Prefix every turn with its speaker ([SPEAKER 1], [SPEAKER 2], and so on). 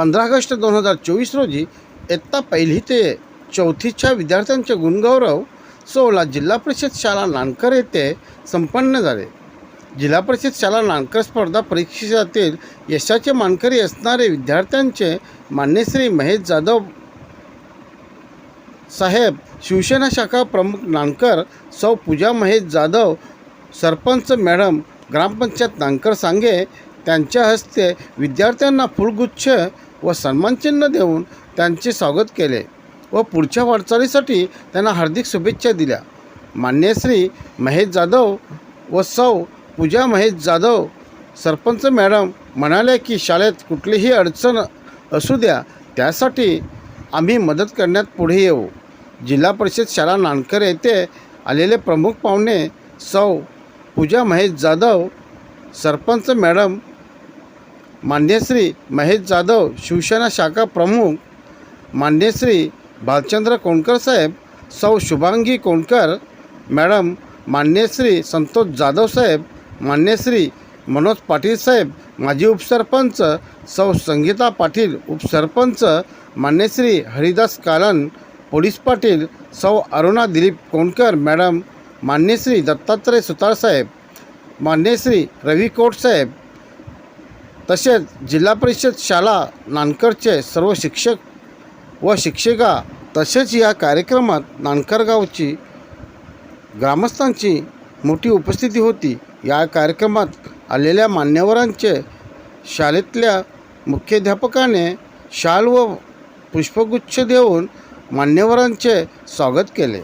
[SPEAKER 1] पंधरा ऑगस्ट दोन हजार चोवीस रोजी इयत्ता पहिली ते चौथीच्या विद्यार्थ्यांचे गुणगौरव सोहळा जिल्हा परिषद शाळा नानकर येथे संपन्न झाले. जिल्हा परिषद शाळा नानकर स्पर्धा परीक्षेतील यशाचे मानकरी असणारे विद्यार्थ्यांचे मान्यश्री महेश जाधव साहेब शिवसेना शाखा प्रमुख नानकर सौ पूजा महेश जाधव सरपंच मॅडम ग्रामपंचायत नानकर सांगे त्यांच्या हस्ते विद्यार्थ्यांना फुलगुच्छ व सन्मानचिन्ह देऊन त्यांचे स्वागत केले व पुढच्या वाटचालीसाठी त्यांना हार्दिक शुभेच्छा दिल्या. मान्यश्री महेश जाधव व सौ पूजा महेश जाधव सरपंच मॅडम म्हणाले की शाळेत कुठलीही अडचण असू द्या त्यासाठी आम्ही मदत करण्यात पुढे येऊ. जिल्हा परिषद शाळा नानकर येथे आलेले प्रमुख पाहुणे सौ पूजा महेश जाधव सरपंच मॅडम मान्यश्री महेश जाधव शिवसेना शाखा प्रमुख मान्यश्री भालचंद्र कोणकर साहेब सौ शुभांगी कोणकर मॅडम मान्यश्री संतोष जाधव साहेब मान्यश्री मनोज पाटील साहेब माजी उपसरपंच सौ संगीता पाटील उपसरपंच मान्यश्री हरिदास कालन पोलीस पाटील सौ अरुणा दिलीप कोणकर मॅडम मान्यश्री दत्तात्रय सुतार साहेब मान्यश्री रवी कोट साहेब तसेच जिल्हा परिषद शाळा नानकरचे सर्व शिक्षक व शिक्षिका तसेच या कार्यक्रमात नानकर गावची ग्रामस्थांची मोठी उपस्थिती होती. या कार्यक्रमात आलेल्या मान्यवरांचे शाळेतल्या मुख्याध्यापकाने शाल व पुष्पगुच्छ देऊन मान्यवरांचे स्वागत केले.